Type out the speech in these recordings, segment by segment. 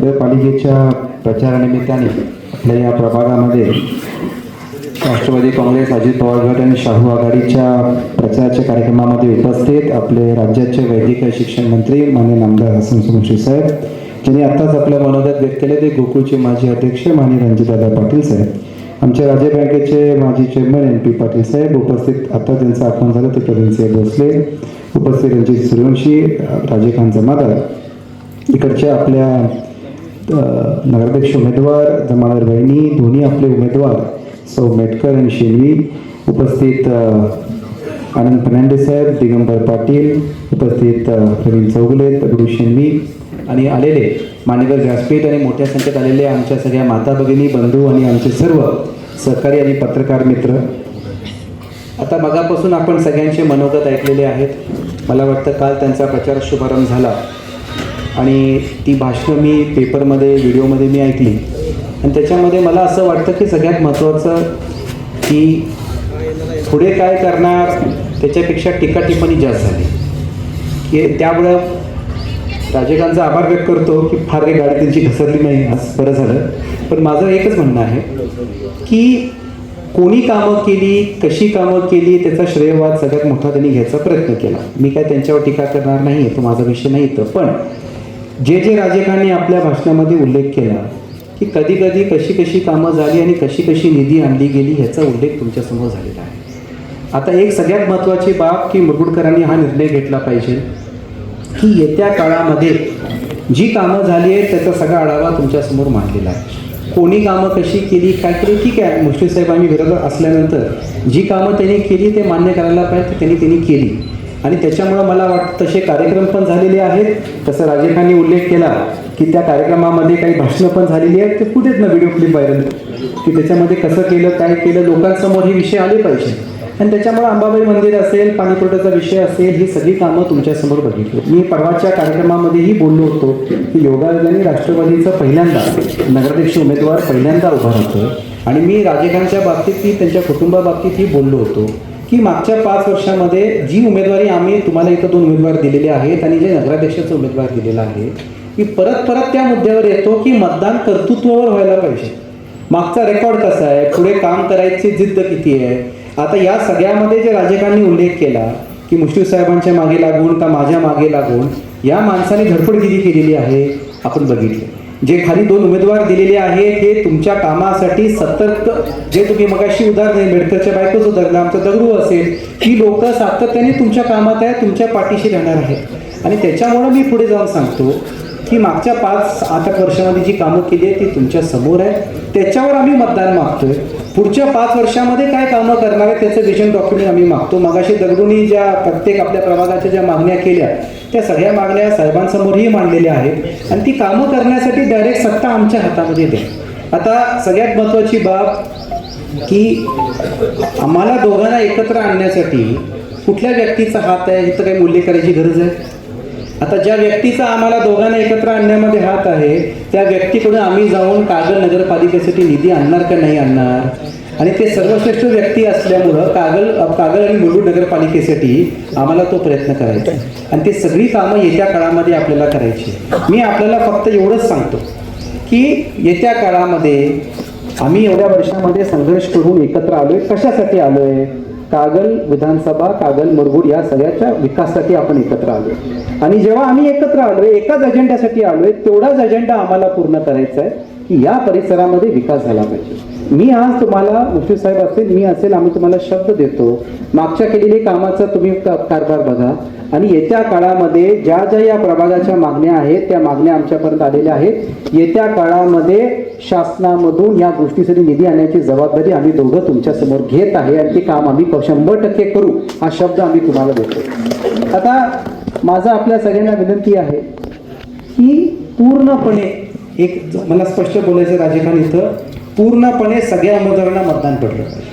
नगरपालिकेच्या प्रचारानिमित्ताने आपल्या या प्रभागामध्ये राष्ट्रवादी काँग्रेस अजित पवार गट आणि शाहू आघाडीच्या प्रचाराच्या कार्यक्रमामध्ये उपस्थित आपले राज्याचे वैद्यकीय शिक्षण मंत्री मान्य नामदार हसन सुमुशी साहेब ज्यांनी आत्ताच आपल्या मनोगत व्यक्त केले ते गोकुळचे माजी अध्यक्ष मान्य रणजितदादा पाटील साहेब आमच्या राज्य बँकेचे माजी चेअरमन एन पी पाटील साहेब उपस्थित आता त्यांचं आगमन झालं ते प्रवीणसिंह भोसले उपस्थित रणजित सूर्यवंशी राजेखान जमादार इकडच्या आपल्या नगराध्यक्ष उमेदवार जमादार बहिणी दोन्ही आपले उमेदवार सौ मेटकर आणि शेणवी उपस्थित आनंद फर्नांडे साहेब दिगंबर पाटील उपस्थित प्रवीण चौगुले दगडू शेणवी आणि आलेले मान्यवर व्यासपीठ आणि मोठ्या संख्येत आलेले आमच्या सगळ्या माता भगिनी बंधू आणि आमचे सर्व सहकारी आणि पत्रकार मित्र. आता मगापासून आपण सगळ्यांचे मनोगत ऐकलेले आहेत. मला वाटतं काल त्यांचा प्रचार शुभारंभ झाला. आणि ती भाषणं मी पेपरमध्ये व्हिडिओमध्ये मी ऐकली. आणि त्याच्यामध्ये मला असं वाटतं की सगळ्यात महत्त्वाचं की पुढे काय करणार त्याच्यापेक्षा टीका टिप्पणी जास्त झाली. की त्यामुळं राजेकांचा आभार व्यक्त करतो की फार काही गाडी त्यांची घसरली नाही आज बरं झालं. पण माझं एकच म्हणणं आहे की कोणी कामं केली कशी कामं केली त्याचा श्रेयवाद सगळ्यात मोठा त्यांनी घ्यायचा प्रयत्न केला. मी काय त्यांच्यावर टीका करणार नाही आहे तो माझा विषय नाही तर पण जे जे राजेकांनी आपल्या भाषणामध्ये उल्लेख केला की कधी कधी कशी कशी कामं झाली आणि कशी कशी निधी आणली गेली ह्याचा उल्लेख तुमच्यासमोर झालेला आहे. आता एक सगळ्यात महत्त्वाची बाब की मुरगुडकरांनी हा निर्णय घेतला पाहिजे की येत्या काळामध्ये जी कामं झाली आहेत त्याचा सगळा आढावा तुमच्यासमोर मांडलेला आहे. कोणी कामं कशी केली काय केली ठीक आहे मुश्रीफ साहेब आम्ही विरोधात असल्यानंतर जी कामं त्यांनी केली ते मान्य करायला पाहिजे त्यांनी त्यांनी केली. आणि त्याच्यामुळं मला वाटतं तसे कार्यक्रम पण झालेले आहेत. तसं राजेखांनी उल्लेख केला की त्या कार्यक्रमामध्ये काही भाषणं पण झालेली आहेत. ते कुठेच ना व्हिडिओ क्लिप व्हायरल की त्याच्यामध्ये कसं केलं काय केलं लोकांसमोर हे विषय आले पाहिजे. आणि त्याच्यामुळे अंबाबाई मंदिर असेल पाणीपुरवठ्याचा विषय असेल ही सगळी कामं तुमच्यासमोर बघितली. मी परवाच्या कार्यक्रमामध्येही बोललो होतो की योगायोगाने राष्ट्रवादीचा पहिल्यांदा नगराध्यक्ष उमेदवार पहिल्यांदा उभा राहतो आणि मी राजेखांच्या बाबतीतही त्यांच्या कुटुंबाबाबतीतही बोललो होतो. की मागच्या पाच वर्षामध्ये जी उमेदवारी आम्ही तुम्हाला इथं दोन उमेदवार दिलेले आहेत आणि जे नगराध्यक्षाचा उमेदवार दिलेला आहे की परत परत त्या मुद्द्यावर येतो की मतदान कर्तृत्वावर व्हायला पाहिजे. मागचा रेकॉर्ड कसा आहे? पुढे काम करायची जिद्द किती आहे? आता या सगळ्यामध्ये जे राजेकांनी उल्लेख केला की मुश्रीफ साहेबांच्या मागे लागून का माझ्या मागे लागून या माणसाने धडपड किती केलेली आहे आपण बघितलं. जे खाली दोन उमेदवार दिलेले आहेत हे तुमच्या कामासाठी सतत जे तुम्ही मगाशी उदाहरण मेडकरच्या बायकोचं उदाहरण आमचं दगडू असेल ही लोक सातत्याने तुमच्या कामात आहे तुमच्या पाठीशी राहणार आहेत. आणि त्याच्यामुळं मी पुढे जाऊन सांगतो की मागच्या पाच आठ आठ वर्षामध्ये जी कामं केली आहेत ती तुमच्यासमोर आहे त्याच्यावर आम्ही मतदान मागतोय. पुढच्या पाच वर्षामध्ये काय कामं करणार आहे त्याचं विजन डॉक्युमेंट आम्ही मागतो. मागाशी दगडूनी ज्या प्रत्येक आपल्या प्रभागाच्या ज्या मागण्या केल्या त्या सगळ्या मागण्या साहेबांसमोरही मांडलेल्या आहेत. आणि ती कामं करण्यासाठी डायरेक्ट सत्ता आमच्या हातामध्ये येते. आता सगळ्यात महत्त्वाची बाब की आम्हाला दोघांना एकत्र आणण्यासाठी कुठल्या व्यक्तीचा हात आहे इथं काही मूल्य करायची गरज आहे. आता ज्या व्यक्तीचा आम्हाला दोघांना एकत्र आणण्यामध्ये हात आहे त्या व्यक्तीकडून आम्ही जाऊन कागल नगरपालिकेसाठी निधी आणणार का नाही आणणार? आणि ते सर्वश्रेष्ठ व्यक्ती असल्यामुळं कागल कागल आणि मुलुंड नगरपालिकेसाठी आम्हाला तो प्रयत्न करायचा आहे. आणि ते सगळी कामं येत्या काळामध्ये आपल्याला करायची मी आपल्याला फक्त एवढंच सांगतो की येत्या काळामध्ये आम्ही एवढ्या वर्षामध्ये संघर्ष करून एकत्र आलोय. कशासाठी आलोय? कागल विधानसभा कागल मुरगुड या सगळ्याच्या विकासासाठी आपण एकत्र आलोय. आणि जेव्हा आम्ही एकत्र आलोय एकाच अजेंड्यासाठी आलोय तेवढाच अजेंडा आम्हाला पूर्ण करायचा आहे की या परिसरामध्ये विकास झाला पाहिजे. मी आज तुम्हाला मुश्रीफ साहेब असेल मी असेल आम्ही तुम्हाला शब्द देतो. मागच्या केलेली कामाचा तुम्ही कारभार बघा. आणि येत्या काळामध्ये ज्या ज्या या प्रभागाच्या मागण्या आहेत त्या मागण्या आमच्यापर्यंत आलेल्या आहेत येत्या काळामध्ये शासनामधून या गोष्टीसाठी निधी आणण्याची जबाबदारी आम्ही दोघं तुमच्यासमोर घेत आहे आणि ते काम आम्ही शंभर टक्के करू हा शब्द आम्ही तुम्हाला देतो. आता माझा आपल्या सगळ्यांना विनंती आहे की पूर्णपणे एक मला स्पष्ट बोलायचं राजकारण इथं पूर्णपणे सगळ्या उमेदवारांना मतदान पडलं पाहिजे.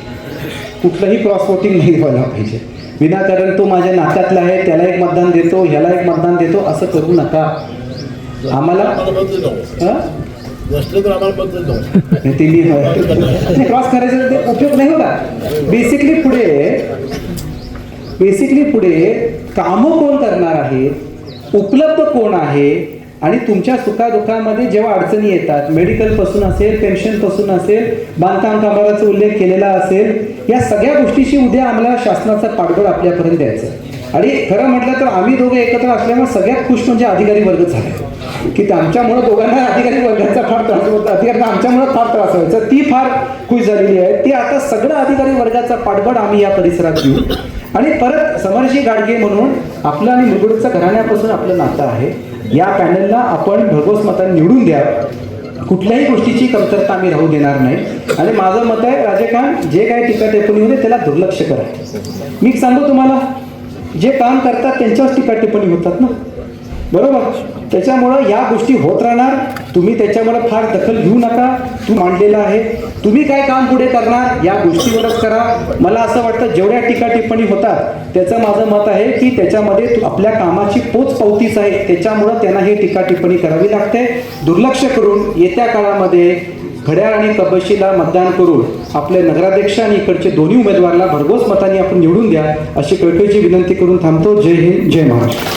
कुठलंही क्रॉस वोटिंग नाही व्हायला पाहिजे. विनाकारण तो माझ्या नात्यातला आहे त्याला एक मतदान देतो ह्याला एक मतदान देतो असं करू नका. आम्हाला हं? ते मी क्रॉस करायचा ते उपयोग नाही होता बेसिकली पुढे बेसिकली पुढे कामं कोण करणार आहेत उपलब्ध कोण आहे आणि तुमच्या सुखादुःखामध्ये जेव्हा अडचणी येतात मेडिकलपासून असेल पेन्शनपासून असेल बांधकाम कामगाराचा उल्लेख केलेला असेल या सगळ्या गोष्टीशी उद्या आम्हाला शासनाचा पाठबळ आपल्यापर्यंत द्यायचं आणि खरं म्हटलं तर आम्ही दोघे एकत्र असल्यामुळे सगळ्यात खुश म्हणजे अधिकारी वर्ग झाला. की आमच्यामुळं दोघांना अधिकारी वर्गाचा फार त्रास होता अधिकारी आमच्यामुळं फार त्रास व्हायचा. ती फार खुश झालेली आहे. ती आता सगळं अधिकारी वर्गाचा पाठबळ आम्ही या परिसरात घेऊ आणि परत समरजी गाडगे म्हणून आपलं आणि मुलगुडचं घराण्यापासून आपलं नातं आहे. या पॅनलला आपण भरघोस मतांनी निवडून द्या. कुठल्याही गोष्टीची कमतरता आम्ही राहू देणार नाही. आणि माझं मत आहे राजकारण जे काही टीका टिप्पणी होते त्याला दुर्लक्ष करा. मी सांगू तुम्हाला जे काम करतात त्यांच्यावर टीका टिप्पणी होतात ना. बरोबर? त्याच्यामुळं या गोष्टी होत राहणार. तुम्ही त्याच्यामुळे फार दखल घेऊ नका. तू मांडलेला आहे. तुम्ही काय काम पुढे करणार या गोष्टीवरच करा. मला असं वाटतं जेवढ्या टीका टिप्पणी होतात त्याचं माझं मत आहे की त्याच्यामध्ये आपल्या कामाची पोच पावतीच आहे. त्याच्यामुळं त्यांना हे टीका टिप्पणी करावी लागते. दुर्लक्ष करून येत्या काळामध्ये घड्याळ आणि कबशीला मतदान करून आपले नगराध्यक्ष आणि इकडचे दोन्ही उमेदवाराला भरघोस मतांनी आपण निवडून द्या अशी कळकळीची विनंती करून थांबतो. जय हिंद जय महाराष्ट्र.